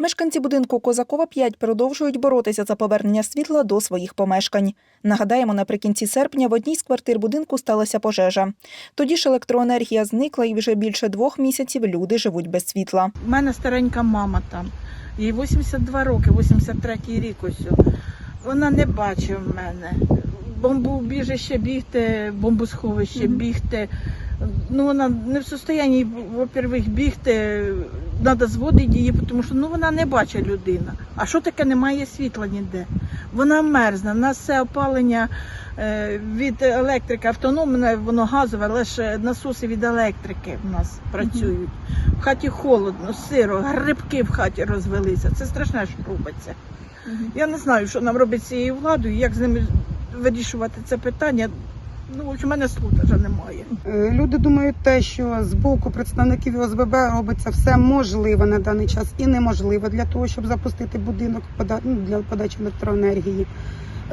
Мешканці будинку Козакова 5 продовжують боротися за повернення світла до своїх помешкань. Нагадаємо, наприкінці серпня в одній з квартир будинку сталася пожежа. Тоді ж електроенергія зникла і вже більше двох місяців люди живуть без світла. У мене старенька мама там. Їй 82 роки, 83 рік ось. Вона не бачить в мене. Бомбоубіжище бігти, бомбосховище бігти. Ну, вона не в состоянні, во-первых, бігти, треба зводити її, тому що ну, вона не бачить людина. А що таке немає світла ніде? Вона мерзне. У нас все опалення е, від електрики автономне, воно газове, але ж насоси від електрики в нас працюють. В хаті холодно, сиро, грибки в хаті розвелися. Це страшне, що робиться. Я не знаю, що нам робить з цією владою, як з ними вирішувати це питання. Ну, в общем, мене слух вже немає. Е, Люди думають те, що з боку представників ОСББ робиться все можливе на даний час і неможливе для того, щоб запустити будинок ну, для подачі електроенергії.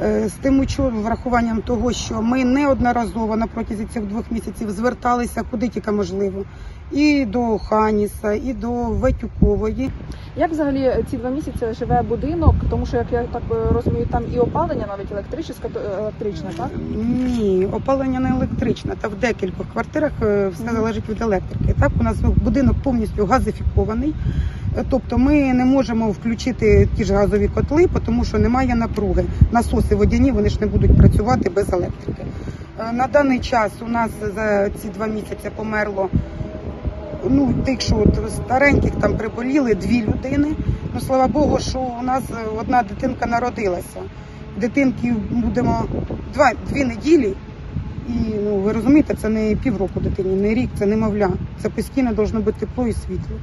Е, З тим врахуванням того, що ми неодноразово на протязі цих двох місяців зверталися куди тільки можливо, і до Ханіса, і до Ветюкової. Як взагалі ці два місяці живе будинок? Тому що, як я так е, розумію, там і опалення навіть електричне, електричне, так? Ні, опалення не електричне. Та в декількох квартирах е, все залежить від електрики. Так, у нас будинок повністю газифікований. Тобто ми не можемо включити ті ж газові котли, тому що немає напруги. Насоси водяні вони ж не будуть працювати без електрики. Е, На даний час у нас за ці два місяці померло ну, тих, що от стареньких там приболіли дві людини. Ну слава Богу, що у нас одна дитинка народилася. Дитинки будемо два дві неділі. І ну ви розумієте, це не півроку дитині, не рік, це немовля. Це постійно должно бути тепло і світло.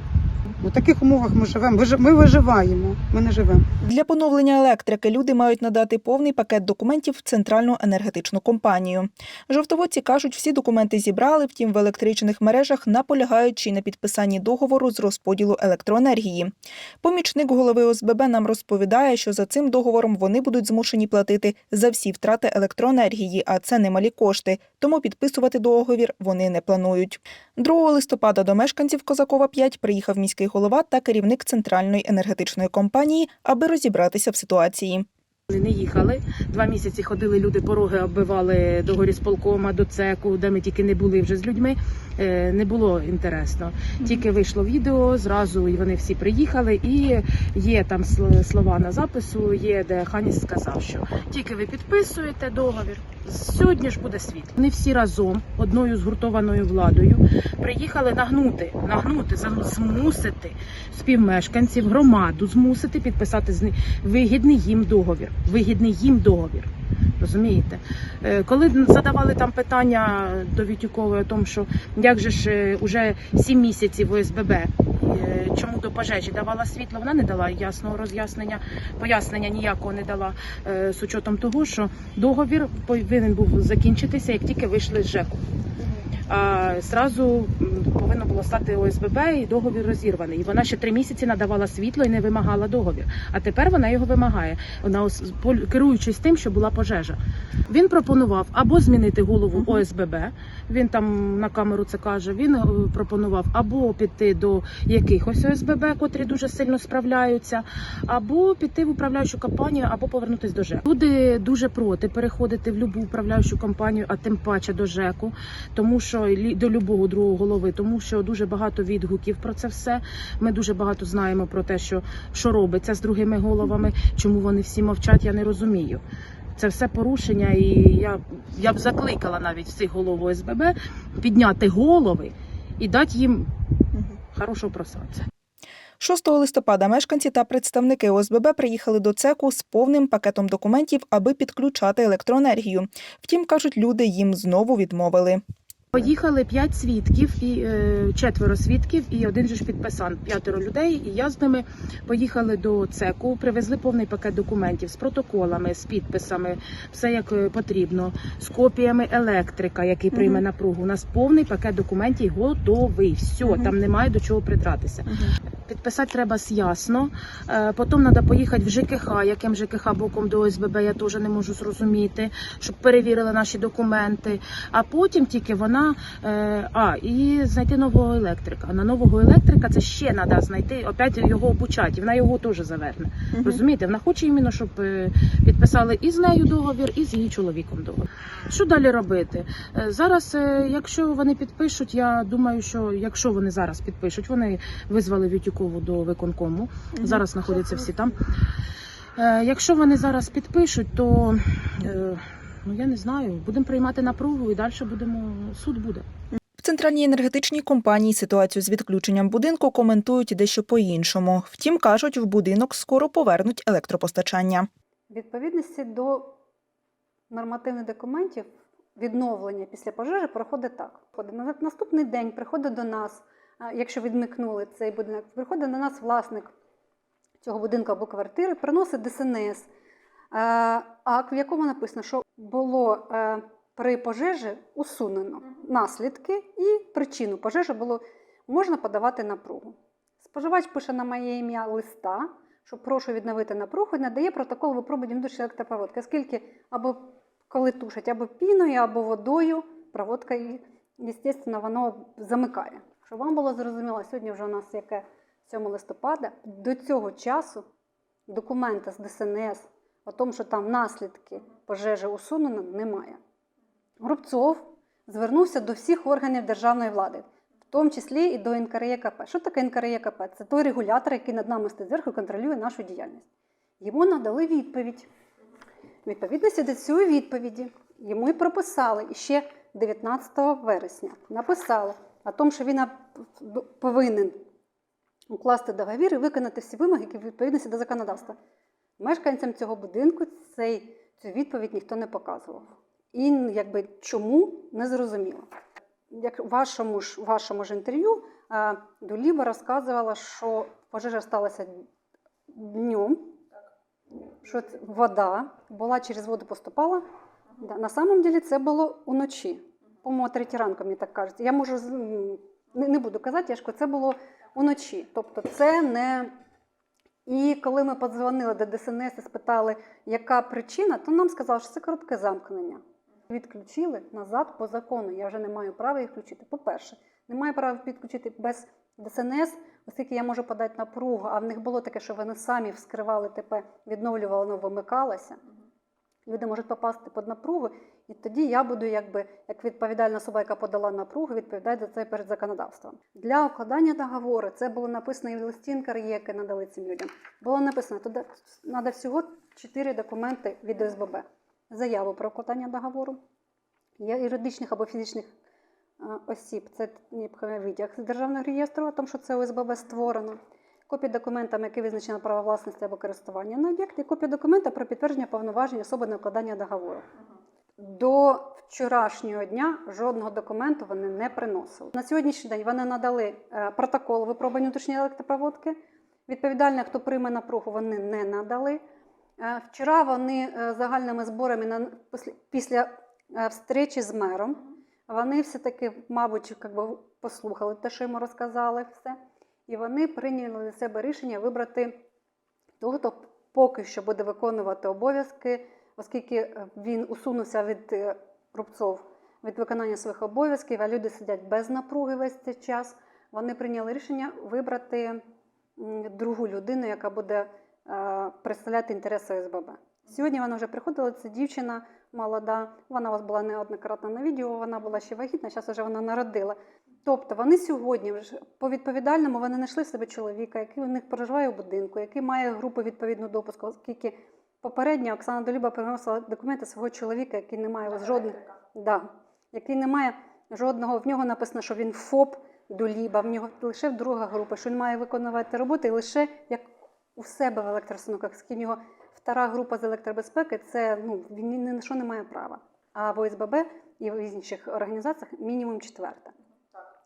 У таких умовах ми живемо. Ми виживаємо, ми не живемо. Для поновлення електрики люди мають надати повний пакет документів в центральну енергетичну компанію. Жовтоводці кажуть, всі документи зібрали, втім в електричних мережах наполягають чи на підписанні договору з розподілу електроенергії. Помічник голови ОСББ нам розповідає, що за цим договором вони будуть змушені платити за всі втрати електроенергії, а це немалі кошти, тому підписувати договір вони не планують. 2 листопада до мешканців Козакова 5 приїхав міський голова та керівник центральної енергетичної компанії, аби розібратися в ситуації. Не їхали. Два місяці ходили люди, пороги оббивали до полкома, до цеку, де ми тільки не були вже з людьми. Е, Не було інтересно. Тільки вийшло відео, зразу і вони всі приїхали. І є там сл- слова на запису, є де Ханіс сказав, що тільки ви підписуєте договір. Сьогодні ж буде світ. Вони всі разом, одною згуртованою владою, приїхали нагнути, нагнути, змусити співмешканців, громаду змусити підписати вигідний їм договір. Вигідний їм договір. Розумієте? Е, Коли задавали там питання до Вітюкової тому, що як же ж е, уже 7 місяців ОСББ, е, чому до пожежі давала світло, вона не дала ясного роз'яснення, пояснення ніякого не дала з учетом того, що договір повинен був закінчитися, як тільки вийшли з ЖЕКу. А зразу повинно було стати ОСББ і договір розірваний. І вона ще три місяці надавала світло і не вимагала договір. А тепер вона його вимагає. Вона керуючись тим, що була пожежа. Він пропонував або змінити голову ОСББ. Він там на камеру це каже. Він е, пропонував або піти до якихось ОСББ, котрі дуже сильно справляються, або піти в управляючу компанію, або повернутись до ЖЕКу. Люди дуже проти переходити в будь-яку управляючу компанію, а тим паче до ЖЕКу, тому що лі- до любого другого голови, тому що дуже багато відгуків про це все. Ми дуже багато знаємо про те, що, що робиться з другими головами, чому вони всі мовчать, я не розумію. Це все порушення, і я, я б закликала навіть всіх голов ОСББ підняти голови і дати їм хорошого просадця. 6 листопада мешканці та представники ОСББ приїхали до цеку з повним пакетом документів, аби підключати електроенергію. Втім, кажуть, люди їм знову відмовили. Поїхали п'ять свідків і е, четверо свідків, і один же ж підписан п'ятеро людей. І я з ними поїхали до цеку, привезли повний пакет документів з протоколами, з підписами, все як е, потрібно, з копіями електрика, який прийме Мгм. напругу. У нас повний пакет документів готовий. Все, Мгм. там немає до чого придратися. Підписати треба з ясно. Е, Потім треба поїхати в ЖКХ, яким ЖКХ боком до ОСББ, я теж не можу зрозуміти, щоб перевірили наші документи. А потім тільки вона на е, а і знайти нового електрика. На нового електрика це ще треба знайти, опять його обучати. і Вона його теж заверне. Розумієте, вона хоче іменно, щоб е, підписали і з нею договір, і з її чоловіком договір. Що далі робити? Е, Зараз, якщо вони підпишуть, я думаю, що якщо вони зараз підпишуть, вони визвали Вітюкову до виконкому. Зараз знаходяться всі там. Якщо вони зараз підпишуть, то ну я не знаю, будемо приймати напругу і далі будемо суд буде. В центральній енергетичній компанії ситуацію з відключенням будинку коментують дещо по-іншому. Втім, кажуть, в будинок скоро повернуть електропостачання. Відповідності до нормативних документів відновлення після пожежі проходить так. На наступний день приходить до нас, якщо відмикнули цей будинок, приходить до нас власник цього будинку або квартири, приносить ДСНС, акт, в якому написано, що було е, при пожежі усунено наслідки і причину пожежі було можна подавати напругу. Споживач пише на моє ім'я листа, що прошу відновити напругу і надає протокол випробування внутрішньої електропроводки, оскільки або коли тушать або піною, або водою, проводка, і, звісно, воно замикає. Щоб вам було зрозуміло, сьогодні вже у нас яке 7 листопада, до цього часу документа з ДСНС о тому, що там наслідки пожежі усунено, немає. Грубцов звернувся до всіх органів державної влади, в тому числі і до НКРЄКП. Що таке НКРЄКП? Це той регулятор, який над нами стоїть зверху і контролює нашу діяльність. Йому надали відповідь. Відповідності до цієї відповіді йому і прописали ще 19 вересня. Написали о тому, що він повинен укласти договір і виконати всі вимоги, які відповідності до законодавства. Мешканцям цього будинку цей, цю відповідь ніхто не показував. І якби чому не зрозуміло. Як в вашому ж, вашому ж інтерв'ю Дуліба розказувала, що пожежа сталася днем, що вода була через воду поступала. Да, на самом деле це було уночі. По-моєму, третій ранку, мені так кажуть. Я можу не буду казати, я ж це було уночі. Тобто це не. І коли ми подзвонили до ДСНС і спитали, яка причина, то нам сказали, що це коротке замкнення. Відключили назад по закону. Я вже не маю права їх включити. По-перше, не маю права підключити без ДСНС, оскільки я можу подати напругу, а в них було таке, що вони самі вскривали ТП, відновлювали, воно вимикалося. Люди можуть попасти під напругу, і тоді я буду, якби як відповідальна особа, яка подала напругу, відповідати за це перед законодавством. Для укладання договору це було написано і в листі НКРЄ, надали цим людям. Було написано, туди треба всього чотири документи від ОСББ. Заяву про укладання договору, юридичних або фізичних е, осіб, це витяг з державного реєстру, тому, що це ОСББ створено. Копія документа, який визначено право власності або користування на об'єкт, і копія документа про підтвердження повноважень особи на укладання договору. До вчорашнього дня жодного документу вони не приносили. На сьогоднішній день вони надали е, протокол випробування внутрішньої електропроводки. Відповідальне, хто прийме напругу, вони не надали. Е, Вчора вони е, загальними зборами після- встречі з мером. Вони все-таки, мабуть, послухали те, що йому розказали все. І вони прийняли для себе рішення вибрати того, хто поки що буде виконувати обов'язки, оскільки е, він усунувся від е, Рубцов від виконання своїх обов'язків, а люди сидять без напруги весь цей час. Вони прийняли рішення вибрати другу людину, яка буде е, представляти інтереси СББ. Сьогодні вона вже приходила, це дівчина молода, вона у вас була неоднократно на відео, вона була ще вагітна, зараз вже вона народила. Тобто вони сьогодні вже по відповідальному вони знайшли себе чоловіка, який у них проживає у будинку, який має групу відповідну допуску, оскільки попередньо Оксана Долюба приносила документи свого чоловіка, який не має жодних, да, який не має жодного. В нього написано, що він ФОП Доліба, в нього лише друга група, що він має виконувати роботи лише як у себе в електростанках, з ким його втора група з електробезпеки, це ну, він ні на що не має права. А в ОСББ і в інших організаціях мінімум четверта.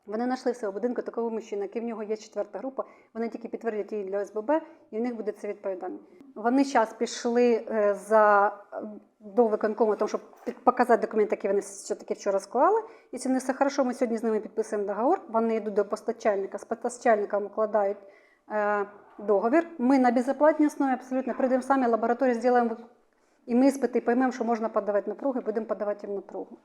Вони знайшли в себе будинку такого мужчину, який в нього є четверта група. Вони тільки підтвердять її для ОСББ, і в них буде це відповідально. Вони зараз пішли е, за е, до виконкому, тому щоб показати документи, які вони все-таки вчора склали. І це не все хорошо. Ми сьогодні з ними підписуємо договор. Вони йдуть до постачальника, з постачальником укладають е, договір. Ми на безоплатній основі абсолютно прийдемо самі лабораторію, зробимо і ми іспити, і поймемо, що можна подавати напругу, і будемо подавати їм напругу.